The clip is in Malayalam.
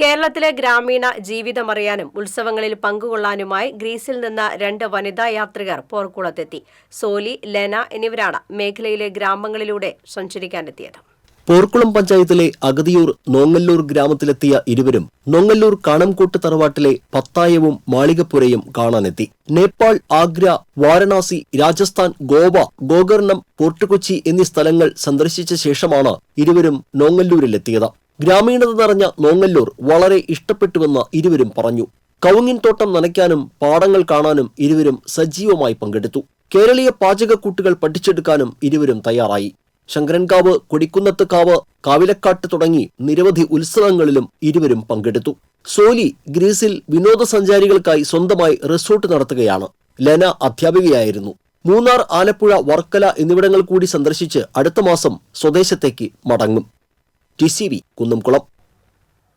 കേരളത്തിലെ ഗ്രാമീണ ജീവിതമറിയാനും ഉത്സവങ്ങളിൽ പങ്കുകൊള്ളാനുമായി ഗ്രീസിൽ നിന്ന് രണ്ട് വനിതാ യാത്രികർ പോർക്കുളത്തെത്തി. സോലി ലെന എന്നിവരാണ് മേഖലയിലെ ഗ്രാമങ്ങളിലൂടെ സഞ്ചരിക്കാനെത്തിയത്. പോർക്കുളം പഞ്ചായത്തിലെ അഗതിയൂർ നോങ്ങല്ലൂർ ഗ്രാമത്തിലെത്തിയ ഇരുവരും നോങ്ങല്ലൂർ കാണംകൂട്ട് തറവാട്ടിലെ പത്തായവും മാളികപ്പുരയും കാണാനെത്തി. നേപ്പാൾ ആഗ്ര വാരണാസി രാജസ്ഥാൻ ഗോവ ഗോകർണം പോർട്ടുകൊച്ചി എന്നീ സ്ഥലങ്ങൾ സന്ദർശിച്ച ശേഷമാണ് ഇരുവരും നോങ്ങല്ലൂരിലെത്തിയത്. ഗ്രാമീണത നിറഞ്ഞ നോങ്ങല്ലൂർ വളരെ ഇഷ്ടപ്പെട്ടുവെന്ന് ഇരുവരും പറഞ്ഞു. കവുങ്ങിൻ തോട്ടം നനയ്ക്കാനും പാടങ്ങൾ കാണാനും ഇരുവരും സജീവമായി പങ്കെടുത്തു. കേരളീയ പാചകക്കൂട്ടുകൾ പഠിച്ചെടുക്കാനും ഇരുവരും തയ്യാറായി. ശങ്കരൻകാവ് കൊടിക്കുന്നത്ത് കാവ് കാവിലക്കാട്ട് തുടങ്ങി നിരവധി ഉത്സവങ്ങളിലും ഇരുവരും പങ്കെടുത്തു. സോലി ഗ്രീസിൽ വിനോദസഞ്ചാരികൾക്കായി സ്വന്തമായി റിസോർട്ട് നടത്തുകയാണ്. ലെന അധ്യാപികയായിരുന്നു. മൂന്നാർ ആലപ്പുഴ വർക്കല എന്നിവിടങ്ങൾ കൂടി സന്ദർശിച്ച് അടുത്ത മാസം സ്വദേശത്തേക്ക് മടങ്ങും. T C V Kunnamkulam